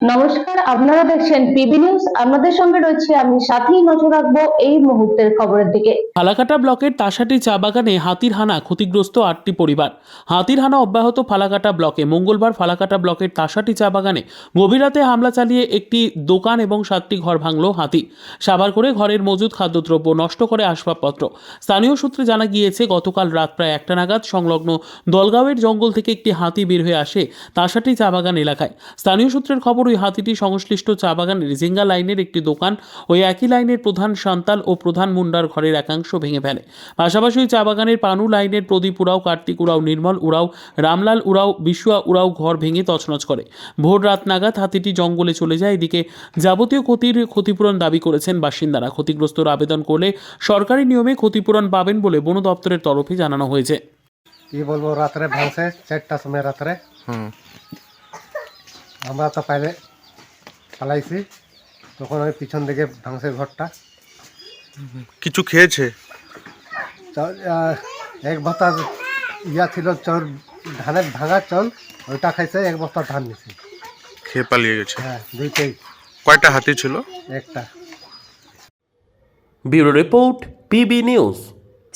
নমস্কার, আপনারা দেখছেন পিবি নিউজ। আপনাদের সঙ্গে রয়েছে আমি সাথেই নজর রাখব এই মুহূর্তের খবরের দিকে। ফালাকাটা ব্লকের তাসাটি চা বাগানে হাতির হানা ক্ষতিগ্রস্ত আটটি পরিবার। হাতির হানা অব্যাহত ফালাকাটা ব্লকে। মঙ্গলবার ফালাকাটা ব্লকের তাসাটি চা বাগানে গভীর রাতে হামলা চালিয়ে একটি দোকান এবং সাতটি ঘর ভাঙল হাতি। সাবার করে ঘরের মজুদ খাদ্যদ্রব্য নষ্ট করে আসবাবপত্র। স্থানীয় সূত্রে জানা গিয়েছে, গতকাল রাত প্রায় একটা নাগাদ সংলগ্ন দলগাঁওয়ের জঙ্গল থেকে একটি হাতি বের হয়ে আসে তাসাটি চা বাগান এলাকায়। স্থানীয় সূত্রের খবর ওই হাতিটি সংশ্লিষ্ট চা বাগানের জিঙ্গা লাইনের একটি দোকান ওই একই লাইনের প্রধান সান্তাল ও প্রধান মুন্ডার ঘরের একাংশ ভেঙে ফেলে। পাশাপাশি ওই চা বাগানের পানু লাইনের প্রদীপ উড়াও কার্তিক উড়াও নির্মল উড়াও রামলাল উড়াও বিশুয়া উড়াও ঘর ভেঙে তছনছ করে। ভোর রাত নাগাদ হাতিটি জঙ্গলে চলে যায়। এদিকে যাবতীয় ক্ষতির ক্ষতিপূরণ দাবি করেছেন বাসিন্দারা। ক্ষতিগ্রস্তর আবেদন করলে সরকারি নিয়মে ক্ষতিপূরণ পাবেন বলে বন দপ্তরের তরফে জানানো হয়েছে। কি বলব রাত্রে ভাঙছে চারটার সময় রাত্রে। আমরা তো পাইলে পালাইছি তখন ওই পিছন দিকে ভাঙছে ঘরটা। কিছু খেয়েছে? এক বস্তা ইয়া ছিল চল ধানের ভাঙা চল ওইটা খাইছে এক বস্তা ধান নিছে। খেয়ে পালিয়ে গেছে। হ্যাঁ দুইটাই। কয়টা হাতি ছিল? একটা। Bureau report PB news.